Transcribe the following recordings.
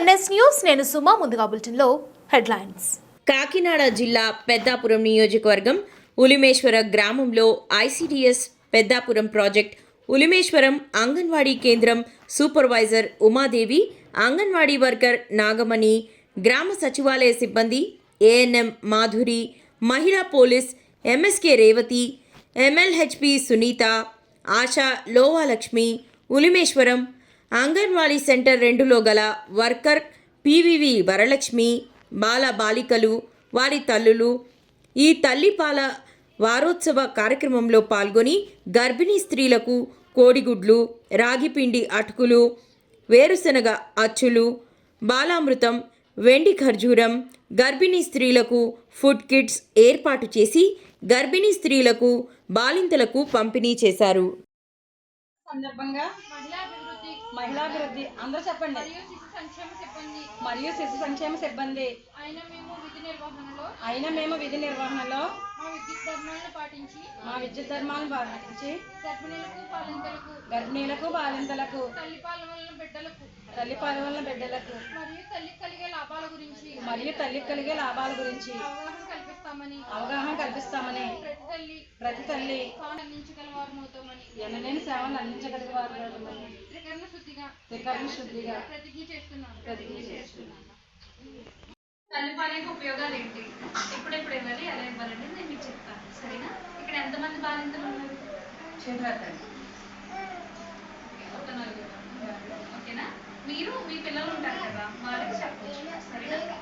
NS news నేను సుమా ముందుగా బులెటిన్లో హెడ్లైన్స్. కాకినాడ జిల్లా పెద్దాపురం నియోజకవర్గం ఉలిమేశ్వర గ్రామంలో ఐసిడిఎస్ పెద్దాపురం ప్రాజెక్ట్ ఉలిమేశ్వరం అంగన్వాడీ కేంద్రం సూపర్వైజర్ ఉమాదేవి అంగన్వాడీ వర్కర్ నాగమణి గ్రామ సచివాలయ సిబ్బంది ఏఎన్ఎం మాధురి మహిళా police MSK Revathi MLHP Sunitha Asha Lovalakshmi Ulimeshwaram anganwadi centre రెండులో గల వర్కర్ పివివి వరలక్ష్మి బాల బాలికలు వారి తల్లులు ఈ తల్లిపాల వారోత్సవ కార్యక్రమంలో పాల్గొని గర్భిణీ స్త్రీలకు కోడిగుడ్లు రాగిపిండి అటుకులు వేరుశనగ అచ్చులు బాలామృతం వెండి ఖర్జూరం గర్భిణీ స్త్రీలకు ఫుడ్ కిట్స్ ఏర్పాటు చేసి గర్భిణీ స్త్రీలకు బాలింతలకు పంపిణీ చేశారు. సందర్భంగా మహిళాభివృద్ధి అందరూ చెప్పండి. మరియు శిశు సంక్షేమ సిబ్బంది. అయిన మేము విధి నిర్వహణలో మా విద్యుత్ ధర్మాలను పాటించి గర్భిణీలకు బాలింతలకు తల్లిపాల వలన బిడ్డలకు మరియు తల్లికి కలిగే లాభాల గురించి మరియు తల్లికి కలిగే లాభాల గురించి అవగాహన కల్పిస్తామని అవగాహన కల్పిస్తామని ప్రతి తల్లి తల్లి వారు ఎనలేని సేవలు అందించగలిగే వారు త్రికరణ శుద్ధిగా త్రికరణ శుద్ధిగా. ప్రతిజ్ఞ చేస్తున్నాను. ప్రతిజ్ఞ చేస్తున్నాను. తల్లిపాలక ఉపయోగాలు ఏంటి? ఎప్పుడెప్పుడు ఇవ్వాలి ఎలా ఇవ్వాలంటే నేను మీకు చెప్తాను. సరేనా? ఇక్కడ ఎంతమంది బాలింతలు ఉన్నారు? ఒక నలుగురు. ఓకేనా? మీరు మీ పిల్లలు ఉంటారు కదా వాళ్ళకి చెప్పచ్చు. సరేనా?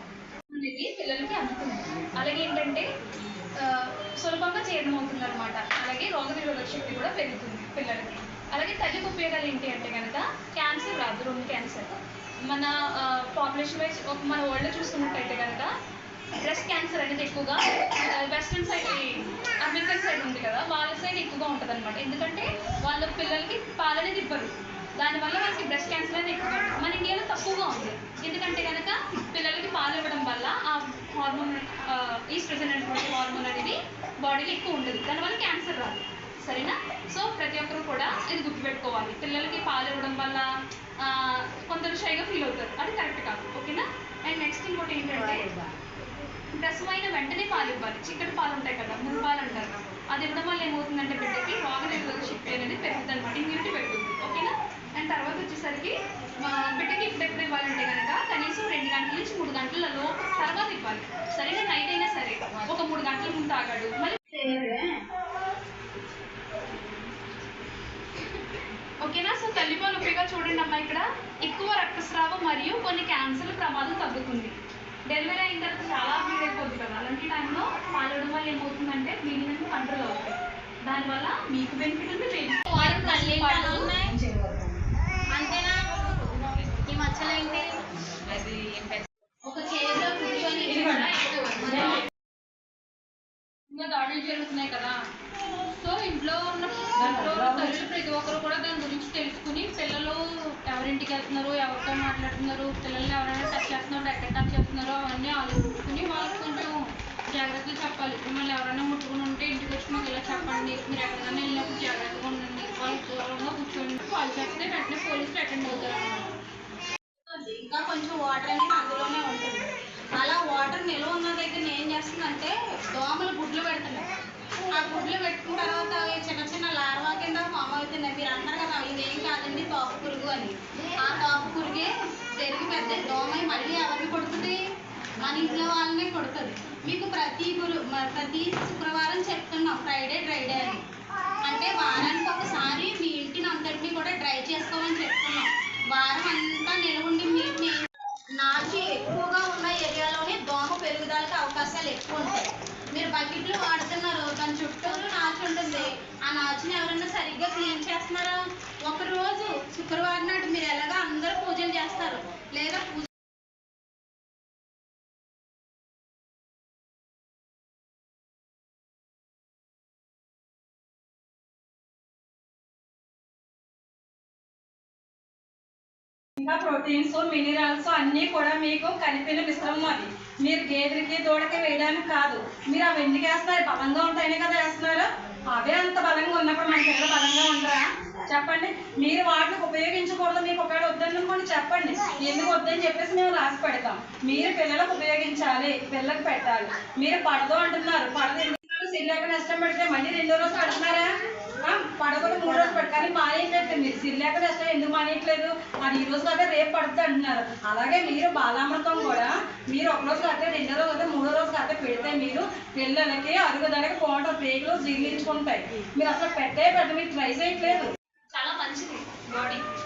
అనేది పిల్లలకి అందుతుంది అలాగే ఏంటంటే సులభంగా జీర్ణం అవుతుంది అనమాట అలాగే రోగ నిరోధక శక్తి కూడా పెరుగుతుంది పిల్లలకి. అలాగే తల్లికి ఉపయోగాలు ఏంటి అంటే కనుక క్యాన్సర్ రాదు రొమ్ము క్యాన్సర్ మన పాపులేషన్ వైజ్ ఒక మన వరల్డ్ చూసుకున్నట్టయితే కనుక బ్రెస్ట్ క్యాన్సర్ అనేది ఎక్కువగా వెస్ట్రన్ సైడ్ అమెరికన్ సైడ్ ఉంది కదా వాళ్ళ సైడ్ ఎక్కువగా ఉంటుంది అనమాట ఎందుకంటే వాళ్ళ పిల్లలకి పాలనేది ఇవ్వరు దానివల్ల మనకి బ్రెస్ట్ క్యాన్సర్ అనేది ఎక్కువ మన ఇండియాలో తక్కువగా ఉంది. ఎందుకంటే కనుక పిల్లలకి పాలు ఇవ్వడం వల్ల ఆ హార్మోన్ ఈస్ట్రోజన్ అనేటువంటి హార్మోన్ అనేది బాడీలో ఎక్కువ ఉండదు. దానివల్ల క్యాన్సర్ రాదు. సరేనా? సో ప్రతి ఒక్కరు కూడా ఇది గుర్తుపెట్టుకోవాలి. పిల్లలకి పాలు ఇవ్వడం వల్ల కొందరు షైగా ఫీల్ అవుతారు. అది కరెక్ట్ కాదు. ఓకేనా? అండ్ నెక్స్ట్ ఇంకోటి ఏంటంటే ప్రసవమైన వెంటనే పాలు ఇవ్వాలి. చిక్కటి పాలు ఉంటాయి కదా ముళ్ళు పాలు అంటారు. అది ఇవ్వడం వల్ల ఏమవుతుందంటే బిడ్డకి రోగ నిరోధక శక్తి అనేది పెరుగుతుంది అనమాట ఇమ్యూనిటీ పెరుగుతుంది. ఓకేనా? అండ్ తర్వాత వచ్చేసరికి బిడ్డకి ఇప్పుడెప్పుడు ఇవ్వాలంటే కనుక కనీసం రెండు గంటల నుంచి మూడు గంటలలో తర్వాత ఇవ్వాలి. సరేనా? నైట్ అయినా సరే. ఒక మూడు గంటల ముందు తాగాడు. మళ్ళీ ఓకేనా సో తల్లిపాలు ఉపయోగాలు చూడండి అమ్మా ఇక్కడ. ఎక్కువ రక్తస్రావం మరియు కొన్ని క్యాన్సర్ ప్రమాదం తగ్గుతుంది. డెలివరీ అయిన తర్వాత చాలా బ్లీడ్ అయిపోతుంది కదా. అలాంటి టైంలో పాలడం వల్ల ఏమవుతుందంటే బ్లీడింగ్ అనేది కంట్రోల్ అవుతుంది దానివల్ల మీకు బెనిఫిట్ ఉంది అంతేనా? ఈ మచ్చలు ఏంటి? ఒక చైర్లో కూర్చొని ఇంకా దాడులు జరుగుతున్నాయి కదా. ఉన్న ప్రతి ఒక్కరు కూడా దాని గురించి తెలుసుకుని పిల్లలు ఎవరింటికి వెళ్తున్నారు ఎవరితో మాట్లాడుతున్నారు పిల్లలు ఎవరైనా టచ్ చేస్తున్నారు ఎక్కడ టచ్ చేస్తున్నారో అవన్నీ ఆలోచించుకుని వాళ్ళకి కొంచెం జాగ్రత్తలు చెప్పాలి. మిమ్మల్ని ఎవరైనా ముట్టుకుని ఉంటే ఇంటికి వచ్చి మాకు ఇలా చెప్పండి మీరు ఎక్కడికైనా వెళ్ళినప్పుడు జాగ్రత్తగా ఉండండి. వాళ్ళు దూరంగా కూర్చోండి. కాల్ చేస్తే వెంటనే పోలీసులు అటెండ్ అవుతారు ఇంకా కొంచెం వాటర్ అనేది అందులోనే ఉంటుంది. అలా వాటర్ నిల్వ ఉన్న దగ్గర ఏం చేస్తుందంటే దోమలు గుడ్లు పెడుతున్నాయి. ఆ గుడ్లు పెట్టుకున్న తర్వాత అవి చిన్న చిన్న లార్వా కింద ఫామ్ మీరు అంటారు కదా ఇదేం కాదండి తోక పురుగు అని. ఆ తోక పురుగే పెరిగి పెద్ద దోమ మళ్ళీ ఎవరిని కొడుతుంది? మన ఇంట్లో వాళ్ళనే కొడుతుంది. మీకు ప్రతి గురు ప్రతి శుక్రవారం చెప్తున్నాం ఫ్రైడే డ్రైడే అని. అంటే వారానికి ఒకసారి మీ ఇంటిని అంతటినీ కూడా డ్రై చేసుకోమని చెప్తున్నాం. వారం అంతా నిలవండి ఆ నాచుని ఎవరైనా సరిగ్గా క్లీన్ చేస్తున్నారా? ఒక రోజు శుక్రవారం నాడు మీరు ఎలాగా అందరూ పూజలు చేస్తారు? లేదా పూజ ఇంకా ప్రోటీన్స్ మినరల్స్ అన్నీ కూడా మీకు కలిపిన మిశ్రమం అది. మీరు గేదెలకి దూడకి వేయడానికి కాదు. మీరు అవి ఎందుకు వేస్తున్నారు? బలంగా ఉంటాయనే కదా వేస్తున్నారు. అవే అంత బలంగా ఉన్నప్పుడు మన పిల్లలు బలంగా ఉంటారా చెప్పండి. మీరు వాటిని ఉపయోగించకూడదు మీకు ఒకవేళ వద్దనుకోండి చెప్పండి. ఎందుకు వద్దని చెప్పేసి మేము రాసి పెడతాం. మీరు పిల్లలకు ఉపయోగించాలి పిల్లలకు పెట్టాలి. మీరు పడదు అంటున్నారు. పడదు ఎందుకు? సిల్లాక నష్టం పెడితే మళ్ళీ రెండో రోజు కడుతున్నారా? పడకుండా మూడు రోజులు పెట్టి. కానీ మానేయట్లేదు మీరు. సిల్లాక నష్టం ఎందుకు మానేయట్లేదు? అది ఈ రోజు కాదే రేపు పడుతుంది అంటున్నారు. అలాగే మీరు బాలామృతం కూడా మీరు ఒక రోజు కాకపోతే రెండో రోజు అయితే మూడో రోజు కాకపోతే పెడితే మీరు పిల్లలకి అరుగుదలకి పోవటం పేగులు జీర్ణించుకుంటాయి. మీరు అసలు పెట్టే పెద్ద మీరు ట్రై చేయట్లేదు. చాలా మంచిది. బాడీ.